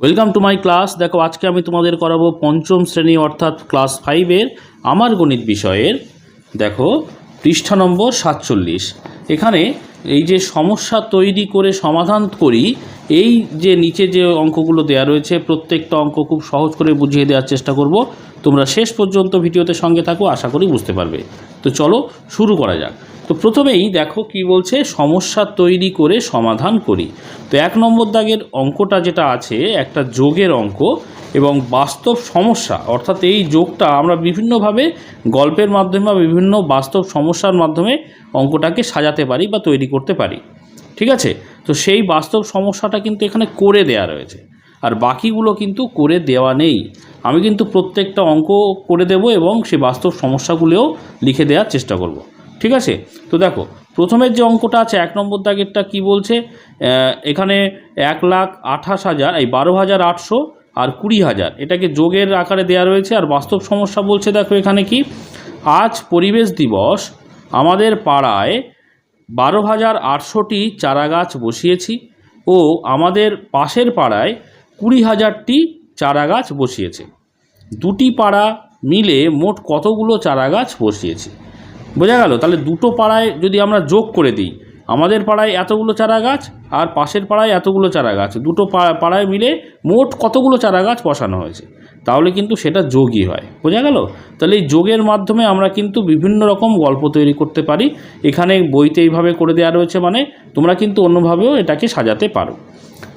Welcome to my class দেখো, আজকে আমি তোমাদের করাবো পঞ্চম শ্রেণি অর্থাৎ ক্লাস ফাইভের আমার গণিত বিষয়ের, দেখো, পৃষ্ঠা নম্বর সাতচল্লিশ। এখানে এই যে সমস্যা তৈরি করে সমাধান করি, এই যে নিচে যে অঙ্কগুলো দেওয়া রয়েছে, প্রত্যেকটা অঙ্ক খুব সহজ করে বুঝিয়ে দেওয়ার চেষ্টা করব। তোমরা শেষ পর্যন্ত ভিডিওতে সঙ্গে থাকো, আশা করি বুঝতে পারবে। তো চলো, শুরু করা যাক। তো প্রথমেই দেখো কি বলছে, সমস্যা তৈরি করে সমাধান করি। তো এক নম্বর দাগের অঙ্কটা যেটা আছে, একটা যোগের অঙ্ক এবং বাস্তব সমস্যা, অর্থাৎ এই যোগটা আমরা বিভিন্নভাবে গল্পের মাধ্যমে বা বিভিন্ন বাস্তব সমস্যার মাধ্যমে অঙ্কটাকে সাজাতে পারি বা তৈরি করতে পারি। ঠিক আছে? তো সেই বাস্তব সমস্যাটা কিন্তু এখানে করে দেয়া রয়েছে। আর বাকিগুলো কিন্তু করে দেওয়া নেই। আমি কিন্তু প্রত্যেকটা অঙ্ক করে দেব এবং সেই বাস্তব সমস্যাগুলোও লিখে দেওয়ার চেষ্টা করব। ঠিক আছে? তো দেখো, প্রথমের যে অঙ্কটা আছে, এক নম্বর দাগেরটা কি বলছে? এখানে এক লাখ আঠাশ হাজার, এই বারো হাজার আটশো আর কুড়ি হাজার। এটাকে যোগের আকারে দেওয়া রয়েছে, আর বাস্তব সমস্যা বলছে দেখো এখানে কি? আজ পরিবেশ দিবস, আমাদের পাড়ায় বারো হাজার আটশোটি চারাগাছ বসিয়েছি ও আমাদের পাশের পাড়ায় কুড়ি হাজারটি চারাগাছ বসিয়েছে। দুটি পাড়া মিলে মোট কতগুলো চারাগাছ বসিয়েছি? বোঝা গেল? তাহলে দুটো পাড়ায় যদি আমরা যোগ করে দিই, আমাদের পাড়ায় এতগুলো চারা গাছ আর পাশের পাড়ায় এতগুলো চারা গাছ দুটো পাড়ায় মিলে মোট কতগুলো চারা গাছ বসানো হয়েছে? তাহলে কিন্তু সেটা যোগই হয়। বোঝা গেল? তাহলে এই যোগের মাধ্যমে আমরা কিন্তু বিভিন্ন রকম গল্প তৈরি করতে পারি। এখানে বইতে এইভাবে করে দেওয়া রয়েছে মানে তোমরা কিন্তু অন্যভাবেও এটাকে সাজাতে পারো।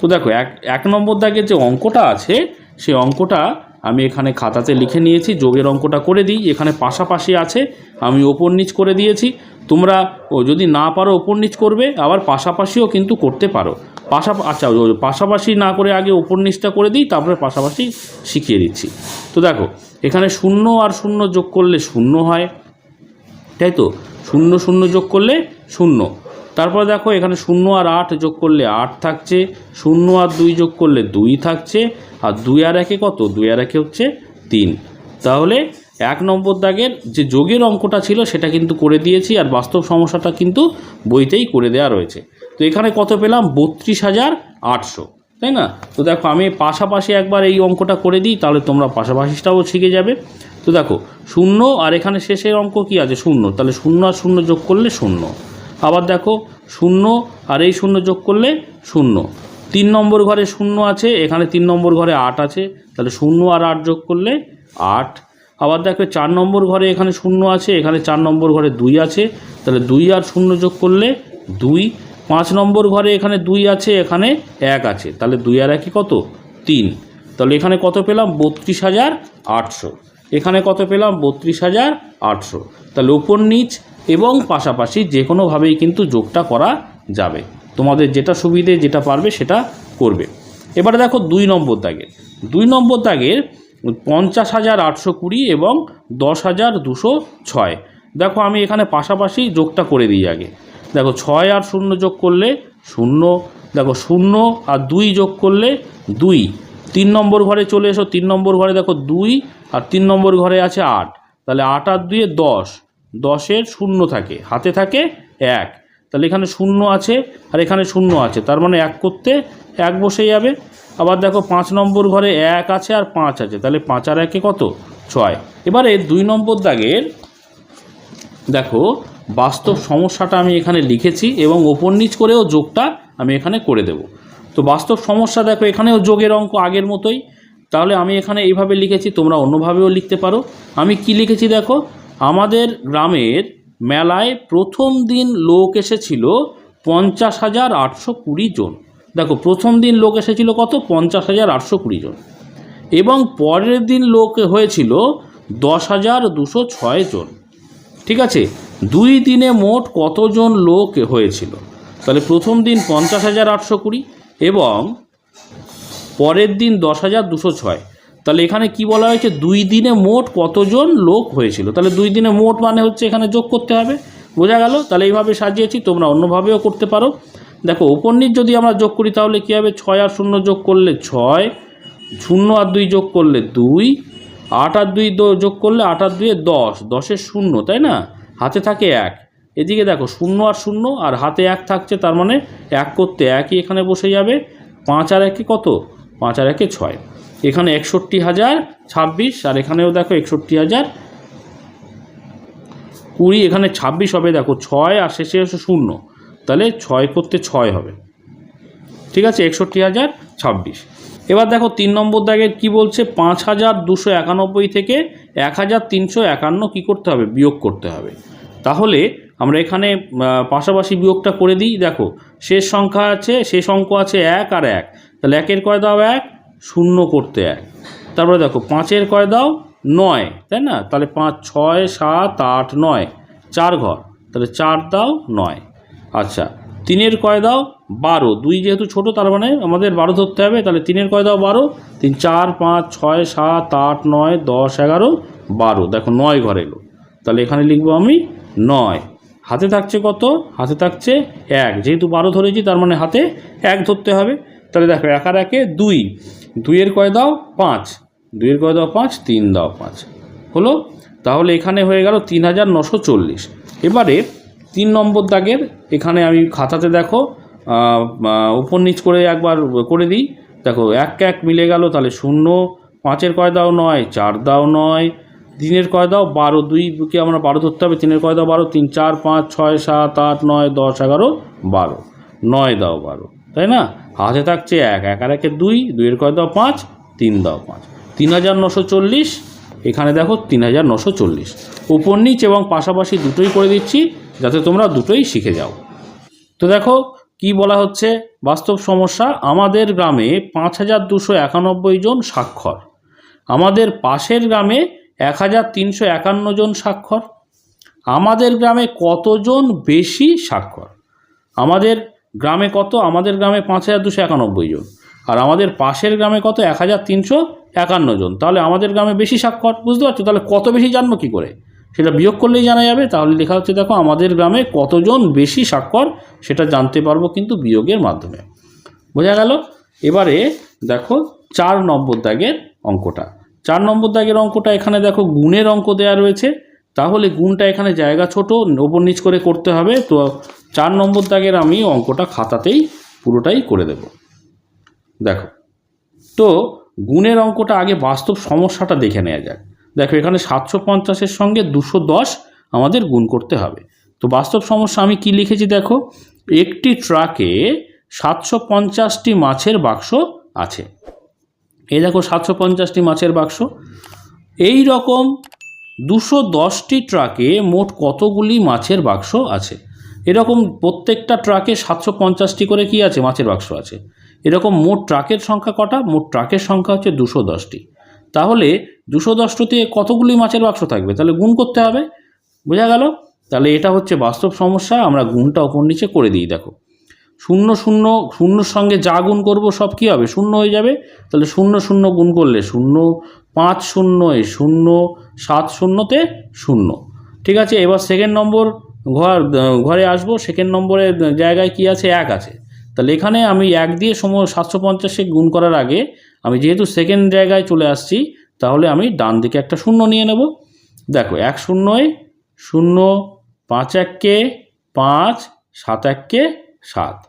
তো দেখো, এক এক নম্বর দাগের যে অঙ্কটা আছে সেই অঙ্কটা আমি এখানে খাতাতে লিখে নিয়েছি, যোগের অঙ্কটা করে দিই, এখানে পাশাপাশি আছে, আমি ওপর নিচ করে দিয়েছি। তোমরা ও যদি না পারো ওপর নিচ করবে, আবার পাশাপাশিও কিন্তু করতে পারো। পাশা আচ্ছা পাশাপাশি না করে আগে ওপর নিচটা করে দিই, তারপরে পাশাপাশি শিখিয়ে দিচ্ছি। তো দেখো, এখানে শূন্য আর শূন্য যোগ করলে শূন্য হয়। তাই তো? শূন্য শূন্য যোগ করলে শূন্য। তারপরে দেখো, এখানে শূন্য আর আট যোগ করলে আট থাকছে, শূন্য আর দুই যোগ করলে দুই থাকছে, আর দুই আর একে কত? দুই আর একে হচ্ছে তিন। তাহলে এক নম্বর দাগের যে যোগের অঙ্কটা ছিল সেটা কিন্তু করে দিয়েছি, আর বাস্তব সমস্যাটা কিন্তু বইতেই করে দেওয়া রয়েছে। তো এখানে কত পেলাম? বত্রিশ হাজার আটশো, তাই না? তো দেখো, আমি পাশাপাশি একবার এই অঙ্কটা করে দিই, তাহলে তোমরা পাশাপাশিটাও শিখে যাবে। তো দেখো, শূন্য আর এখানে শেষের অঙ্ক কি আছে? শূন্য। তাহলে শূন্য আর শূন্য যোগ করলে শূন্য। আবার দেখো শূন্য, আর এই শূন্য যোগ করলে শূন্য। তিন নম্বর ঘরে শূন্য আছে, এখানে তিন নম্বর ঘরে আট আছে, তাহলে শূন্য আর আট যোগ করলে আট। আবার দেখো চার নম্বর ঘরে এখানে শূন্য আছে, এখানে চার নম্বর ঘরে দুই আছে, তাহলে দুই আর শূন্য যোগ করলে দুই। পাঁচ নম্বর ঘরে এখানে দুই আছে, এখানে এক আছে, তাহলে দুই আর একই কত? তিন। তাহলে এখানে কত পেলাম? বত্রিশ হাজার আটশো। এখানে কত পেলাম? বত্রিশ হাজার আটশো। তাহলে উপর নিচ এবং পাশাপাশি যে কোনোভাবেই কিন্তু যোগটা করা যাবে। তোমাদের যেটা সুবিধে, যেটা পারবে, সেটা করবে। এবারে দেখো দুই নম্বর দাগের। দুই নম্বর দাগের পঞ্চাশ হাজার আটশো কুড়ি এবং দশ হাজার দুশো ছয়। দেখো আমি এখানে পাশাপাশি যোগটা করে দিই আগে। দেখো ছয় আর শূন্য যোগ করলে শূন্য, দেখো শূন্য আর দুই যোগ করলে দুই। তিন নম্বর ঘরে চলে এসো, তিন নম্বর ঘরে দেখো দুই আর তিন নম্বর ঘরে আছে আট। তাহলে আট আর দুয়ে দশ। দশের শূন্য থাকে, হাতে থাকে এক। তাহলে এখানে শূন্য আছে আর এখানে শূন্য আছে, তার মানে এক করতে এক বসে যাবে। আবার দেখো পাঁচ নম্বর ঘরে এক আছে আর পাঁচ আছে, তাহলে পাঁচ আর একে কত? ছয়। এবারে দুই নম্বর দাগের দেখো বাস্তব সমস্যাটা আমি এখানে লিখেছি এবং ওপর নিচ করেও যোগটা আমি এখানে করে দেব। তো বাস্তব সমস্যা দেখো এখানেও যোগের অঙ্ক আগের মতোই। তাহলে আমি এখানে এইভাবে লিখেছি, তোমরা অন্যভাবেও লিখতে পারো। আমি কি লিখেছি দেখো? আমাদের গ্রামের মেলায় প্রথম দিন লোক এসেছিল পঞ্চাশ হাজার আটশো কুড়ি জন। দেখো, প্রথম দিন লোক এসেছিল কত? পঞ্চাশ হাজার আটশো কুড়ি জন। এবং পরের দিন লোক হয়েছিল দশ হাজার দুশো ছয় জন। ঠিক আছে? দুই দিনে মোট কতজন লোক হয়েছিল? তাহলে প্রথম দিন পঞ্চাশ হাজার আটশো কুড়ি এবং পরের দিন দশ হাজার দুশো ছয়। তাহলে এখানে কি বলা হয়েছে? দুই দিনে মোট কতজন লোক হয়েছিল? তাহলে দুই দিনে মোট মানে হচ্ছে এখানে যোগ করতে হবে। বোঝা গেল? তাহলে এইভাবে সাজিয়েছি, তোমরা অন্যভাবেও করতে পারো। দেখো নিচ যদি আমরা যোগ করি, তাহলে কী হবে? ছয় আর শূন্য যোগ করলে ছয়, শূন্য আর দুই যোগ করলে দুই, আট আর দুই যোগ করলে আট আর দুয়ে দশ দশের শূন্য, তাই না? হাতে থাকে এক। এদিকে দেখো, শূন্য আর শূন্য, আর হাতে এক থাকছে, তার মানে এক করতে একই এখানে বসে যাবে। পাঁচ আর একে কত? পাঁচ আর একে ছয়। এখানে একষট্টি হাজার ছাব্বিশ, আর এখানেও দেখো একষট্টি হাজার। কুড়ি এখানে ছাব্বিশ হবে, দেখো ছয়, আর শেষে হচ্ছে শূন্য। তাহলে ছয় করতে ছয় হবে। ঠিক আছে, একষট্টি হাজার ছাব্বিশ। এবার দেখো তিন নম্বর দাগের কি বলছে? পাঁচ হাজার দুশো একানব্বই থেকে এক হাজার তিনশো একান্ন কী করতে হবে? বিয়োগ করতে হবে। তাহলে আমরা এখানে পাশাপাশি বিয়োগটা করে দিই। দেখো, শেষ সংখ্যা আছে, শেষ অঙ্ক আছে এক আর এক। তাহলে একের কয় দাও এক? শূন্য করতে এক। তারপরে দেখো, পাঁচের কয় দাও? নয়, তাই না? তাহলে পাঁচ, ছয়, সাত, আট, নয়, চার ঘর। তাহলে চার দাও নয়। আচ্ছা তিনের কয় দাও? বারো। দুই যেহেতু ছোট, তার মানে আমাদের বারো ধরতে হবে। তাহলে তিনের কয় দাও? বারো। তিন, চার, পাঁচ, ছয়, সাত, আট, নয়, দশ, এগারো, বারো। দেখো, নয় ঘর এলো। তাহলে এখানে লিখব আমি নয়। হাতে থাকছে কত? হাতে থাকছে এক। যেহেতু বারো ধরেছি, তার মানে হাতে এক ধরতে হবে। তাহলে দেখো এক আর একে দুই। দুইয়ের কয় দাও? পাঁচ। দুইয়ের কয় দাও? পাঁচ। তিন দাও, পাঁচ। হলো? তাহলে এখানে হয়ে গেল তিন হাজার নশো চল্লিশ। এবারে তিন নম্বর দাগের, এখানে আমি খাতাতে দেখো উপর নিচ করে একবার করে দিই। দেখো, এক এক মিলে গেল, তাহলে শূন্য, পাঁচের কয় দাও? নয়। চার দাও নয়। তিনের কয় দাও? বারো। দুইকে আমরা বারো ধরতে হবে। তিনের কয় দাও? বারো। তিন, চার, পাঁচ, ছয়, সাত, আট, নয়, দশ, এগারো, বারো। নয় দাও বারো। তাই না? হাতে থাকছে এক এক আর একে দুই, দুইয়ের কয় দাও পাঁচ? তিন দাও পাঁচ। তিন হাজার নশো চল্লিশ, এখানে দেখো তিন হাজার নশো চল্লিশ। উপর, নিচ এবং পাশাপাশি দুটোই করে দিচ্ছি, যাতে তোমরা দুটোই শিখে যাও। তো দেখো কি বলা হচ্ছে? বাস্তব সমস্যা, আমাদের গ্রামে পাঁচ হাজার দুশো একানব্বই জন স্বাক্ষর। আমাদের পাশের গ্রামে এক হাজার তিনশো একান্ন জন স্বাক্ষর। আমাদের গ্রামে কতজন বেশি স্বাক্ষর? আমাদের গ্রামে কত? আমাদের গ্রামে পাঁচ হাজার দুশো একানব্বই জন। আর আমাদের পাশের গ্রামে কত? এক হাজার তিনশো একান্ন জন। তাহলে আমাদের গ্রামে বেশি স্বাক্ষর, বুঝতে পারছ? তাহলে কত বেশি জানব কী করে? সেটা বিয়োগ করলেই জানা যাবে। তাহলে লেখা হচ্ছে, দেখো, আমাদের গ্রামে কতজন বেশি স্বাক্ষর সেটা জানতে পারব কিন্তু বিয়োগের মাধ্যমে। বোঝা গেল? এবারে দেখো, চার নম্বর দাগের অঙ্কটা। চার নম্বর দাগের অঙ্কটা এখানে দেখো, গুণের অঙ্ক দেওয়া রয়েছে। তাহলে গুণটা এখানে জায়গা ছোট, ওপর নিচ করে করতে হবে। তো চার নম্বর দাগের আমি অঙ্কটা খাতাতেই পুরোটাই করে দেব। দেখো, তো গুণের অঙ্কটা আগে বাস্তব সমস্যাটা দেখে নেওয়া যাক। দেখো, এখানে সাতশো পঞ্চাশের সঙ্গে দুশো দশ আমাদের গুণ করতে হবে। তো বাস্তব সমস্যা আমি কি লিখেছি দেখো, একটি ট্রাকে সাতশো পঞ্চাশটি মাছের বাক্স আছে। এই দেখো, সাতশো পঞ্চাশটি মাছের বাক্স। এই রকম দুশো দশটি ট্রাকে মোট কতগুলি মাছের বাক্স আছে? এরকম প্রত্যেকটা ট্রাকে সাতশো পঞ্চাশটি করে কি আছে? মাছের বাক্স আছে। এরকম মোট ট্রাকের সংখ্যা কটা? মোট ট্রাকের সংখ্যা হচ্ছে দুশো দশটি। তাহলে দুশো দশটিতে কতগুলি মাছের বাক্স থাকবে? তাহলে গুণ করতে হবে। বোঝা গেল? তাহলে এটা হচ্ছে বাস্তব সমস্যা। আমরা গুণটা ওপর নিচে করে দিই, দেখো। শূন্য শূন্য, শূন্যর সঙ্গে যা গুণ করব, সব কী হবে? শূন্য হয়ে যাবে। তাহলে শূন্য শূন্য গুণ করলে শূন্য, পাঁচ শূন্য শূন্য, সাত শূন্যতে শূন্য। ঠিক আছে? এবার সেকেন্ড নম্বর ঘর, ঘরে আসব সেকেন্ড নম্বরের জায়গায় কি আছে? এক আছে। তাহলে এখানে আমি এক দিয়ে সময় সাতশো পঞ্চাশে গুণ করার আগে আমি যেহেতু সেকেন্ড জায়গায় চলে আসছি, তাহলে আমি ডান দিকে একটা শূন্য নিয়ে নেব। দেখো, এক শূন্যয় শূন্য পাঁচ এককে পাঁচ, সাত এককে সাত।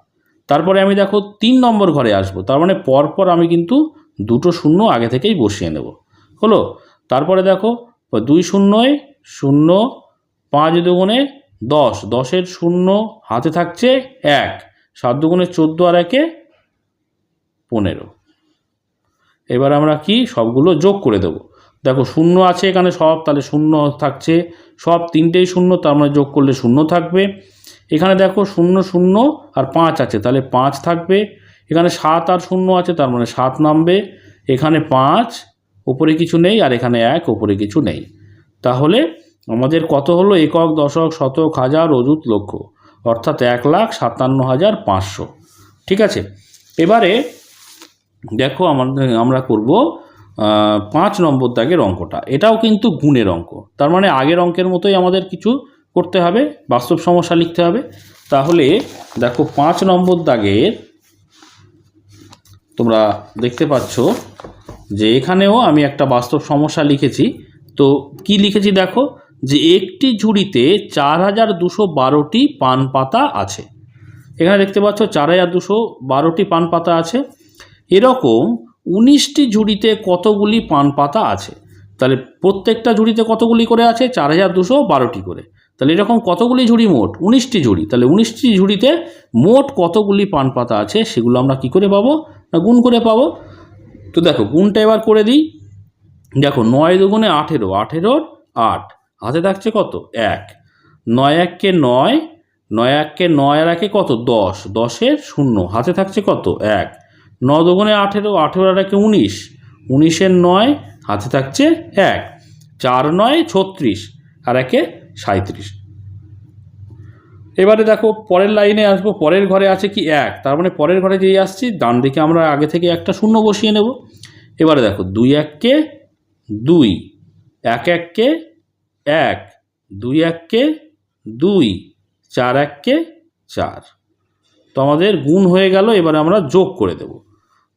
তারপরে আমি দেখো তিন নম্বর ঘরে আসব। তার মানে পরপর আমি কিন্তু দুটো শূন্য আগে থেকেই বসিয়ে নেব। হলো? তারপরে দেখো, দুই শূন্যয় শূন্য, পাঁচ দুগুণে দশ, দশের শূন্য, হাতে থাকছে এক, সাত দুগুণে চোদ্দ আর একে পনেরো। এবার আমরা কি সবগুলো যোগ করে দেব। দেখো, শূন্য আছে এখানে সব, তাহলে শূন্য থাকছে সব, তিনটেই শূন্য, তার মানে যোগ করলে শূন্য থাকবে। এখানে দেখো শূন্য শূন্য আর পাঁচ আছে, তাহলে পাঁচ থাকবে। এখানে সাত আর শূন্য আছে, তার মানে সাত নামবে। এখানে পাঁচ, ওপরে কিছু নেই, আর এখানে এক, ওপরে কিছু নেই। তাহলে আমাদের কত হলো? একক, দশক, শতক, হাজার, অযুত, লক্ষ। অর্থাৎ এক লাখ সাতান্ন হাজার পাঁচশো। ঠিক আছে? এবারে দেখো আমাদের, আমরা করব পাঁচ নম্বর দাগের অঙ্কটা। এটাও কিন্তু গুণের অঙ্ক। তার মানে আগের অঙ্কের মতোই আমাদের কিছু করতে হবে, বাস্তব সমস্যা লিখতে হবে। তাহলে দেখো, পাঁচ নম্বর দাগের তোমরা দেখতে পাচ্ছ যে এখানেও আমি একটা বাস্তব সমস্যা লিখেছি। তো কি লিখেছি দেখো? যে একটি ঝুড়িতে চার হাজার দুশো বারোটি পান পাতা আছে। এখানে দেখতে পাচ্ছ চার হাজার দুশো বারোটি পান পাতা আছে। এরকম উনিশটি ঝুড়িতে কতগুলি পান পাতা আছে? তাহলে প্রত্যেকটা ঝুড়িতে কতগুলি করে আছে? চার হাজার দুশো বারোটি করে। তাহলে এরকম কতগুলি ঝুড়ি মোট? উনিশটি ঝুড়ি। তাহলে উনিশটি ঝুড়িতে মোট কতগুলি পান পাতা আছে সেগুলো আমরা কি করে পাবো না গুণ করে পাবো? তো দেখো, গুণটা এবার করে দিই। দেখো, নয় দুগুণে আঠেরো। আঠেরোর আট। হাতে থাকছে কত? এক। নয় এককে নয় নয় এককে নয় আর একে কত? দশ। দশের শূন্য। হাতে থাকছে কত? এক। ন দুগুণে আঠেরো আঠেরো আর একে উনিশ। উনিশের নয়, হাতে থাকছে এক। চার নয়, ছত্রিশ আর একে সাঁত্রিশ এবারে দেখো, পরের লাইনে আসব। পরের ঘরে আছে কি? এক। তার মানে পরের ঘরে যেই আসছি, ডান দিকে আমরা আগে থেকে একটা শূন্য বসিয়ে নেব। এবারে দেখো, দুই এককে দুই, এক এককে এক, দুই এককে দুই, চার এককে চার। তো আমাদের গুণ হয়ে গেল, এবারে আমরা যোগ করে দেব।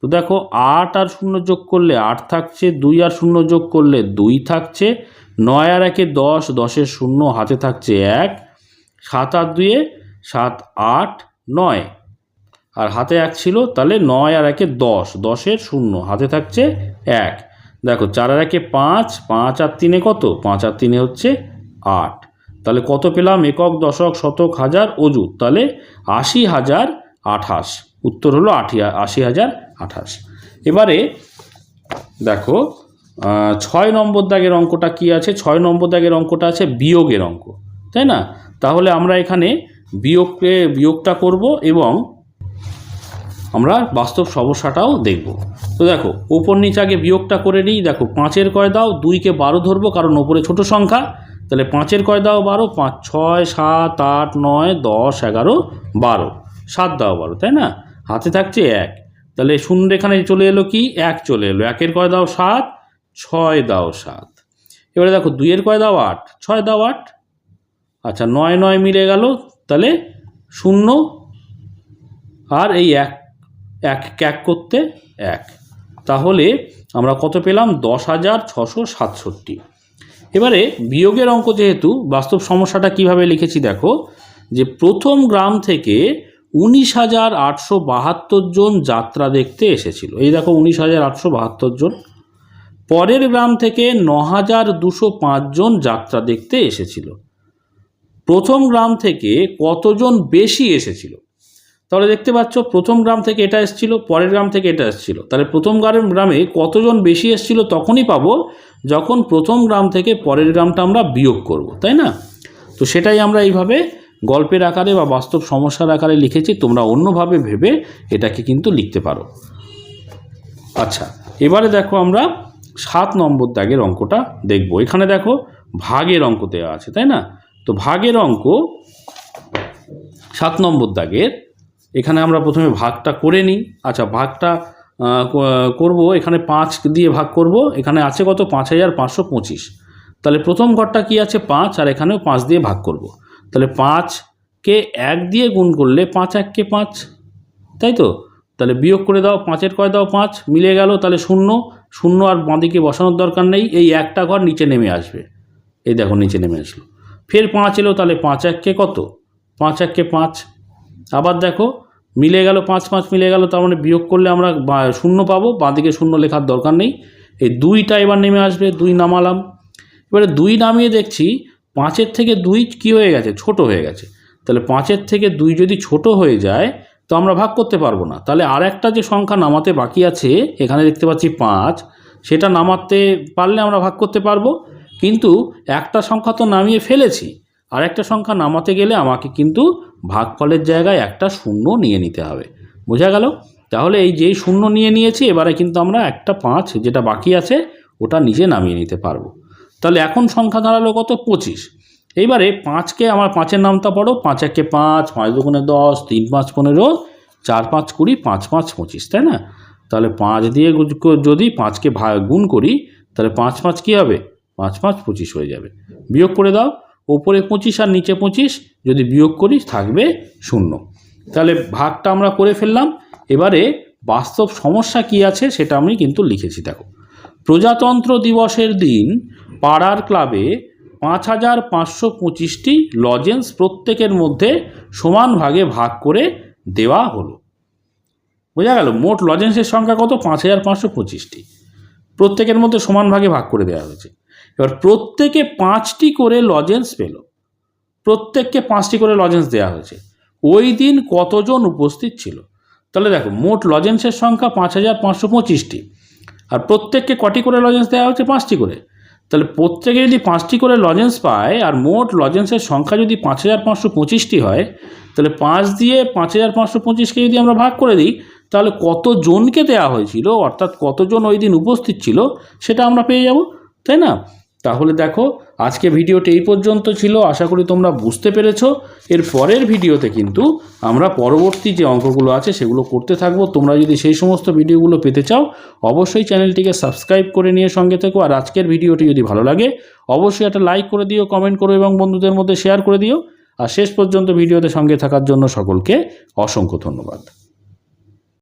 তো দেখো, আট আর শূন্য যোগ করলে আট থাকছে, দুই আর শূন্য যোগ করলে দুই থাকছে, নয় আর একে দশ দশের শূন্য, হাতে থাকছে এক, সাত আর দুয়ে সাত, আট, নয়। আর হাতে এক ছিল, তাহলে নয় আর একে দশ, দশের শূন্য, হাতে থাকছে এক। দেখো, চার আর একে পাঁচ পাঁচ আর তিনে কত? পাঁচ আর তিনে হচ্ছে আট। তাহলে কত পেলাম? একক, দশক, শতক, হাজার, অযুত। তাহলে আশি হাজার আঠাশ। উত্তর হলো আশি আশি হাজার আঠাশ। এবারে দেখো ছয় নম্বর দাগের অঙ্কটা কি আছে? ছয় নম্বর দাগের অঙ্কটা আছে বিয়োগের অঙ্ক। তাই না? তাহলে আমরা এখানে বিয়োগকে, বিয়োগটা করব এবং আমরা বাস্তব সমস্যাটাও দেখব। তো দেখো ওপর নিচে আগে বিয়োগটা করে নিই। দেখো, পাঁচের কয় দাও, দুইকে বারো ধরবো, কারণ ওপরে ছোট সংখ্যা। তাহলে পাঁচের কয় দাও বারো, পাঁচ, ছয়, সাত, আট, নয়, দশ, এগারো, বারো। সাত দাও বারো, তাই না? হাতে থাকছে এক। তাহলে শূন্য এখানে চলে এলো কি? এক চলে এলো। একের কয় দাও সাত? ছয় দাও সাত। এবারে দেখো, দুইয়ের কয় দাও আট? ছয় দাও আট? আচ্ছা নয় নয় মিলে গেল। তাহলে শূন্য। আর এই এক এক ক্যাক করতে এক। তাহলে আমরা কত পেলাম? দশ হাজার ছশো সাতষট্টি। এবারে বিয়োগের অঙ্ক যেহেতু, বাস্তব সমস্যাটা কীভাবে লিখেছি দেখো, যে প্রথম গ্রাম থেকে উনিশ হাজার আটশো বাহাত্তর জন যাত্রা দেখতে এসেছিল। এই দেখো উনিশ হাজার আটশো বাহাত্তর জন। পরের গ্রাম থেকে ন হাজার দুশো পাঁচজন যাত্রা দেখতে এসেছিল। প্রথম গ্রাম থেকে কতজন বেশি এসেছিল? তাহলে দেখতে পাচ্ছ প্রথম গ্রাম থেকে এটা এসেছিল, পরের গ্রাম থেকে এটা এসেছিল। তাহলে প্রথম গ্রাম, গ্রামে কতজন বেশি এসেছিল তখনই পাবো যখন প্রথম গ্রাম থেকে পরের গ্রামটা আমরা বিয়োগ করব, তাই না? তো সেটাই আমরা এইভাবে গল্পের আকারে বা বাস্তব সমস্যার আকারে লিখেছি, তোমরা অন্যভাবে ভেবে এটাকে কিন্তু লিখতে পারো। আচ্ছা এবারে দেখো আমরা সাত নম্বর দাগের অঙ্কটা দেখব। এখানে দেখো ভাগের অঙ্ক দেওয়া আছে, তাই না? তো ভাগের অঙ্ক সাত নম্বর দাগের এখানে আমরা প্রথমে ভাগটা করে নিই। আচ্ছা ভাগটা করব, এখানে পাঁচ দিয়ে ভাগ করব। এখানে আছে কত? পাঁচ হাজার পাঁচশো পঁচিশ। তাহলে প্রথম ঘরটা কি আছে? পাঁচ, আর এখানেও পাঁচ দিয়ে ভাগ করব। তাহলে পাঁচকে এক দিয়ে গুণ করলে পাঁচ এককে পাঁচ, তাই তো? তাহলে বিয়োগ করে দাও, পাঁচের কয় দাও? পাঁচ, মিলে গেল, তাহলে শূন্য। শূন্য আর বাঁদিকে বসানোর দরকার নেই, এই একটা ঘর নিচে নেমে আসবে। এই দেখো, নিচে নেমে আসলো। ফের পাঁচ এলো, তাহলে পাঁচ এককে কত? পাঁচ এককে পাঁচ। আবার দেখো মিলে গেল, পাঁচ পাঁচ মিলে গেল, তার মানে বিয়োগ করলে আমরা শূন্য পাবো, বাঁদিকে শূন্য লেখার দরকার নেই। এই দুইটা এবার নেমে আসবে, দুই নামালাম। এবারে দুই নামিয়ে দেখছি পাঁচের থেকে দুই কি হয়ে গেছে? ছোট হয়ে গেছে। তাহলে পাঁচের থেকে দুই যদি ছোট হয়ে যায়, তো আমরা ভাগ করতে পারব না। তাহলে আর একটা যে সংখ্যা নামাতে বাকি আছে, এখানে দেখতে পাচ্ছি পাঁচ, সেটা নামাতে পারলে আমরা ভাগ করতে পারব। কিন্তু একটা সংখ্যা তো নামিয়ে ফেলেছি। আর একটা সংখ্যা নামাতে গেলে আমাকে কিন্তু ভাগফলের জায়গায় একটা শূন্য নিয়ে নিতে হবে। বোঝা গেল? তাহলে এই যেই শূন্য নিয়ে নিয়েছি, এবারে কিন্তু আমরা একটা পাঁচ যেটা বাকি আছে, ওটা নিজে নামিয়ে নিতে পারব। তাহলে এখন সংখ্যা দাঁড়াল কত? পঁচিশ। এইবারে পাঁচকে আমার পাঁচের নামটা পড়ো। পাঁচ একে পাঁচ পাঁচ দুগুণে দশ, তিন পাঁচ পনেরো, চার পাঁচ কুড়ি, পাঁচ পাঁচ পঁচিশ, তাই না? তাহলে পাঁচ দিয়ে যদি পাঁচকে ভা গুণ করি, তাহলে পাঁচ পাঁচ কী হবে? পাঁচ পাঁচ পঁচিশ হয়ে যাবে। বিয়োগ করে দাও। ওপরে পঁচিশ আর নিচে পঁচিশ, যদি বিয়োগ করি থাকবে শূন্য। তাহলে ভাগটা আমরা করে ফেললাম। এবারে বাস্তব সমস্যা কি আছে সেটা আমি কিন্তু লিখেছি, দেখো। প্রজাতন্ত্র দিবসের দিন পাড়ার ক্লাবে পাঁচ হাজার পাঁচশো পঁচিশটি লজেন্স প্রত্যেকের মধ্যে সমান ভাগে ভাগ করে দেওয়া হলো। বোঝা গেল, মোট লজেন্সের সংখ্যা কত? পাঁচ হাজার পাঁচশো পঁচিশটি। প্রত্যেকের মধ্যে সমান ভাগে ভাগ করে দেওয়া হয়েছে। এবার প্রত্যেকে পাঁচটি করে লজেন্স পেল। প্রত্যেককে পাঁচটি করে লজেন্স দেওয়া হয়েছে। ওই দিন কতজন উপস্থিত ছিল? তাহলে দেখো, মোট লজেন্সের সংখ্যা পাঁচ হাজার পাঁচশো পঁচিশটি। আর প্রত্যেককে কটি করে লজেন্স দেওয়া হচ্ছে পাঁচটি করে। তাহলে প্রত্যেকে যদি পাঁচটি করে লজেন্স পায়, আর মোট লজেন্সের সংখ্যা যদি পাঁচ হাজার পাঁচশো পঁচিশটি হয়, তাহলে পাঁচ দিয়ে পাঁচ হাজার পাঁচশো পঁচিশকে যদি আমরা ভাগ করে দিই, তাহলে কতজনকে দেওয়া হয়েছিল? অর্থাৎ কতজন ওই দিন উপস্থিত ছিল, সেটা আমরা পেয়ে যাব, তাই না? তাহলে দেখো, আজকে ভিডিওটি এই পর্যন্ত ছিল। আশা করি তোমরা বুঝতে পেরেছ। এর পরের ভিডিওতে কিন্তু আমরা পরবর্তী যে অঙ্কগুলো আছে, সেগুলো করতে থাকব। তোমরা যদি সেই সমস্ত ভিডিওগুলো পেতে চাও, অবশ্যই চ্যানেলটিকে সাবস্ক্রাইব করে নিয়ে সঙ্গে থেকো। আর আজকের ভিডিওটি যদি ভালো লাগে, অবশ্যই একটা লাইক করে দিও, কমেন্ট করো এবং বন্ধুদের মধ্যে শেয়ার করে দিও। আর শেষ পর্যন্ত ভিডিওতে সঙ্গে থাকার জন্য সকলকে অসংখ্য ধন্যবাদ।